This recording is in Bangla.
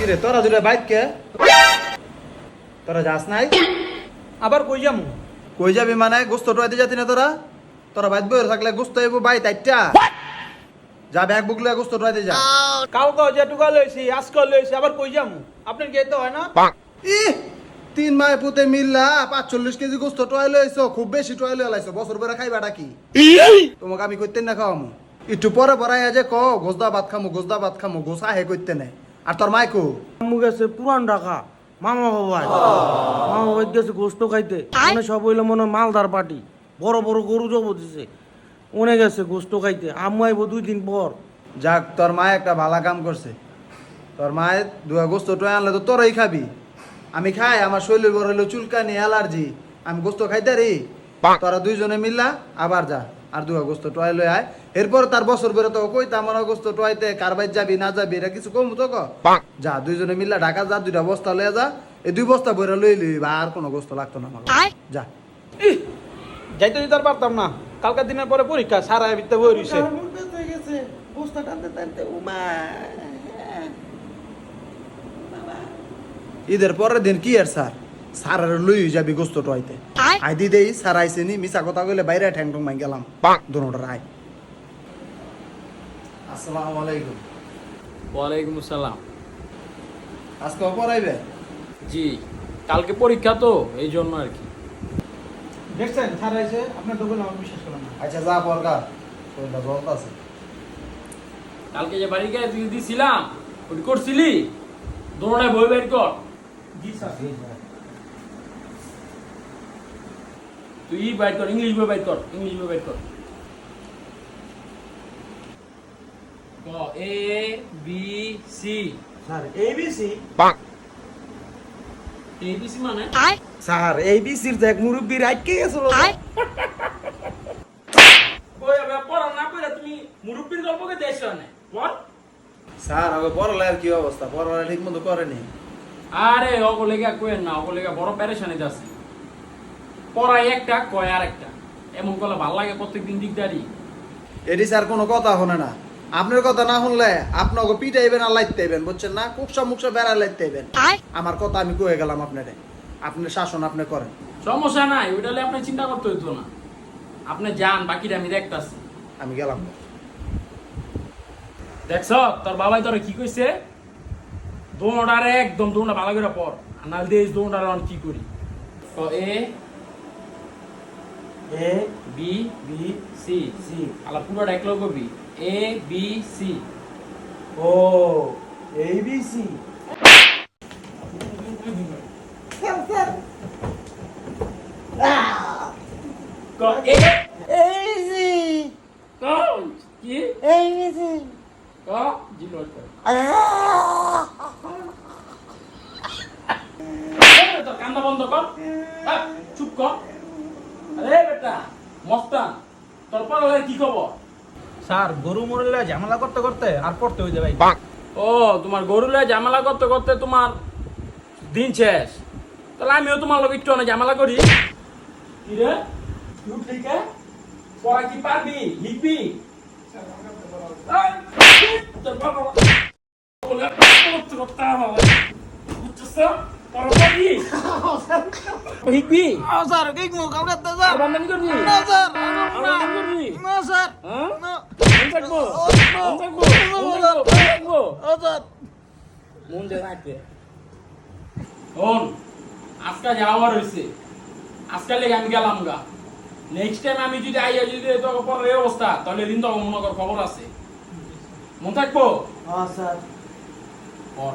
কিরে তোরা দুটা বাইক কে? তোরা যাস নাই? আবার কই যামু? কই যাবি মানে? গোস্ত টোয়াইতে যাতি না তোরা? তোরা বাইক বইরে থাকলে গোস্ত এবো বাই তাইটা যা ব্যাগ বুকলে গোস্ত টোয়াইতে যা। কালকে যেটুকা লইছি আজকে লইছি আবার কই যামু? আপনার যেতে হয় না? ই তিন মায় পুতে মিললা পাঁচচল্লিশ কেজি গোস্ত টোয়াই লইছো খুব বেশি টোয়াই লই লাইছো বছর পরে খাইবাটা কি? তোমাকে আমি কইতে না খাওয়ামু। একটু পরে পরাই যে ক গোসদা ভাত খামু গোসদা ভাত খামু গোসা হে কইতে নাই আর তোর মাইকো আম্মু গেছে পুরান ঢাকা মামা বাবাই মামা বাবাই গেছে গোস্ত খাইতে। মানে সব হইল মনে হয় মালদার পার্টি। বড় বড় গরু জব দিছে। উনি গেছে গোস্ত খাইতে। আম্মু আইব দুই দিন পর। যাক তোর মায় একটা ভালো কাম করছে। তোর মায়ের দুয়া গোস্ত টোয়া আনলে তো তোরই খাবি। আমি খাই আমার শরীরের বড় হলো চুলকানি অ্যালার্জি। আমি গোস্ত খাইতে রি। তোরা দুইজনে মিললা আবার যা। আর দুয়া গোস্ত টোয়াই লই আয়। এরপর তার বছর বেরো তো কইতা আমার গোস্ত টোয়াইতে কার বাইর যাবি না যাবি এটা কিছু কম তো যা দুইজনে মিললা ঢাকা যা দুইটা বস্তা লয়ে যা এই দুই বস্তা বইরা লই লই বা আর কোনো গোস্ত লাগতো না আমার যা। যাইতে দিতে আর পারতাম না। কালকার দিনের পরে পরীক্ষা সারা বিতে বই রইছে। গেছে টানতে টানতে উমা। ঈদের পরের দিন কি আর স্যার? স্যার আর লই যাবি গোস্ত টোয়াইতে। আই দি দেই স্যার নি মিছা কথা কইলে বাইরে ঠ্যাং ঠং মাই গেলাম। দুনোটার আয় আসসালামু আলাইকুম। ওয়ালাইকুম আসসালাম। আজকে পড়াইবে জি কালকে পরীক্ষা তো এই জন্য আর কি। দেখছেন এসে আপনার তো বলে আমার বিশ্বাস করেন না। আচ্ছা যা জলতা আছে। কালকে যে বাড়ি গিয়ে তুই দিছিলাম ওটি করছিলি? দোনোটায় বই বের কর। জি স্যার। তুই বাইর কর ইংলিশ বই বাইর কর ইংলিশ বই বাইর কর। ক A B C. Sir ABC A B C মানে? স্যার এ বি এবিসির দেখ মুরব্বির আটকে গেছিল? ওই আবে পড়া না পড়া তুমি মুরব্বির গল্পকে দেশ না বল স্যার আগে পড়ালের কি অবস্থা? পড়ালে ঠিক মতো করেনি। আরে অগলেগা কোয়েন না অগলেগা বড় প্যারেশানিতে আছে পড়াই একটা কয় আর একটা। এমন করলে ভালো লাগে প্রত্যেকদিন দিকদারি এটি স্যার কোনো কথা হনে না। আপনার কথা না শুনলে আপনাকে পিটাইবেন আর লাইতে আইবেন বুঝছেন না? কুকসা মুকসা বেড়া লাইতে আইবেন আমার কথা আমি কয়ে গেলাম আপনারে। আপনার শাসন আপনি করেন। সমস্যা নাই ওইটা হলে আপনার চিন্তা করতে হইতো না। আপনি যান বাকিটা আমি দেখতাছি। আমি গেলাম। দেখছ তোর বাবাই তোর কি কইছে? দোনোটারে একদম দোনোটা ভালো করে পড়। আর নাহলে দিয়ে দোনোটারে আমি কি করি? তো A A B B C C আলা পুরোটা এক লোক বি এ বি সি ও এ ক ক জিলো কর তোর কান্দা বন্ধ কর হ্যাঁ, চুপ কর আরে বেটা মস্তান তোর পড়ালের কি খবর? স্যার গরু মরলে ঝামেলা করতে করতে আর পড়তে হইতে ভাই ও তোমার গরুলে ঝামেলা করতে করতে তোমার দিন শেষ। তাহলে আমিও তোমার লোক একটু অনেক ঝামেলা করি। কি রে? তুই ঠিক পড়া কি পারবি? লিখবি? তোর বাবা বলে, করতে করতে হবে। বুঝছিস তো? পড়া পারবি? লিখবি? স্যার কি মো স্যার আর করবি? না স্যার আর করবি? না স্যার? না থাকব? থাকব? থাকব? ও স্যার মন দিয়ে রাখবে শোন আজকে যাওয়ার হয়েছে আজকে লেগে আমি গেলাম গা নেক্সট টাইম আমি যদি আইয়া যদি তোকে পরে এই অবস্থা তাহলে ঋণ তো মনে কর খবর আছে মন থাকব হ্যাঁ স্যার পর